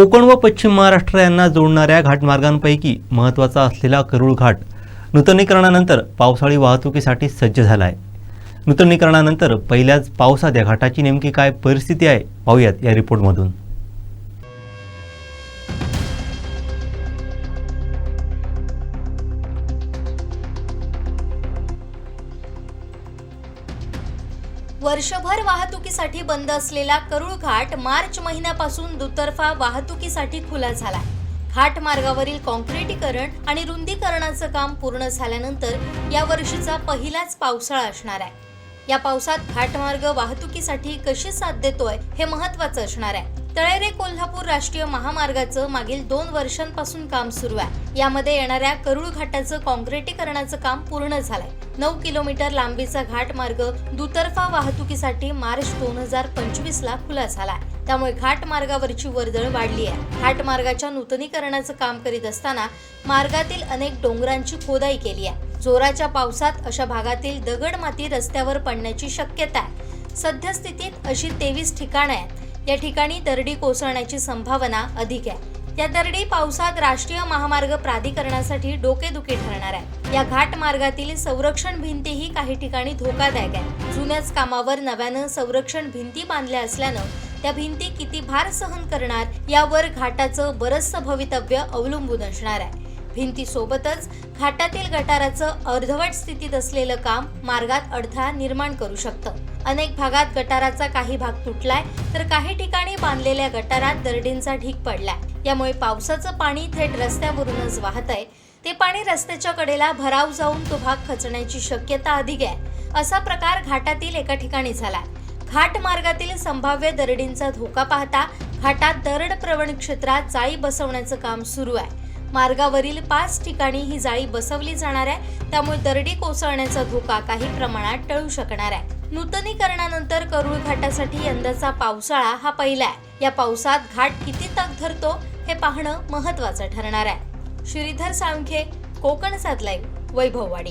कोकण व पश्चिम महाराष्ट्र यांना जोडणाऱ्या घाटमार्गांपैकी महत्त्वाचा असलेला करूळ घाट नूतनीकरणानंतर पावसाळी वाहतुकीसाठी सज्ज झाला आहे नूतनीकरणानंतर पहिल्याच पावसात या घाटाची नेमकी काय परिस्थिती आहे पाहूयात या रिपोर्टमधून वर्षभर वाहतुकीसाठी बंद असलेला करूळ घाट मार्च महिन्यापासून दुतर्फा वाहतुकीसाठी खुला झाला घाट मार्गावरील कॉन्क्रिटीकरण आणि रुंदीकरणाचं काम पूर्ण झाल्यानंतर या वर्षीचा पहिलाच पावसाळा असणार आहे. या पावसात घाटमार्ग वाहतुकीसाठी कशी साथ देतोय हे महत्वाचं असणार आहे. तळेरे कोल्हापूर राष्ट्रीय महामार्गाचं मागील दोन वर्षांपासून काम सुरू आहे. यामध्ये येणाऱ्या करुळ घाटाचं कॉन्क्रिटीकरणाचं काम पूर्ण झालंय. नऊ किलोमीटर लांबीचा घाट मार्ग दुतर्फा वाहतुकीसाठी मार्च दोन हजार पंचवीस ला खुला झाला त्यामुळे घाट मार्गावरची वर्दळ वाढली आहे. घाट मार्गाच्या नूतनीकरणाचं काम करीत असताना मार्गातील अनेक डोंगरांची खोदाई केली आहे. जोराच्या पावसात अशा भागातील दगड माती रस्त्यावर पडण्याची शक्यता आहे. सद्यस्थितीत अशी तेवीस ठिकाणं आहेत. या ठिकाणी दरडी कोसळण्याची संभावना अधिक आहे. या दरडी पावसात राष्ट्रीय महामार्ग प्राधिकरणासाठी डोकेदुखी ठरणार आहे. या घाट मार्गातील संरक्षण भिंतीही काही ठिकाणी धोकादायक आहे. जुन्याच कामावर नव्यानं संरक्षण भिंती बांधल्या असल्यानं त्या भिंती किती भार सहन करणार यावर घाटाचं बरचसं भवितव्य अवलंबून असणार आहे. भिंतीसोबतच घाटातील गटाराचं अर्धवट स्थितीत असलेलं काम मार्गात अडथळा निर्माण करू शकतं. अनेक भागात गटाराचा काही भाग तुटलाय तर काही ठिकाणी बांधलेल्या गटारात दरडींचा ढीक पडलाय. यामुळे पावसाचं पाणी थेट रस्त्यावरूनच वाहत आहे ते पाणी रस्त्याच्या कडेला भराव जाऊन तो भाग खचण्याची शक्यता अधिक आहे. असा प्रकार घाटातील एका ठिकाणी झालाय. घाट मार्गातील संभाव्य दरडींचा धोका पाहता घाटात दरड प्रवण क्षेत्रात जाळी बसवण्याचं काम सुरू आहे. मार्गावरील पाच ठिकाणी ही जाळी बसवली जाणार आहे. त्यामुळे दरडी कोसळण्याचा धोका काही प्रमाणात टळू शकणार आहे. नूतनीकरणानंतर करूळ घाटासाठी यंदाचा पावसाळा हा पहिला आहे. या पावसात घाट किती तग धरतो हे पाहणं महत्वाचं ठरणार आहे. श्रीधर साळुंखे कोकण सात वैभववाडी.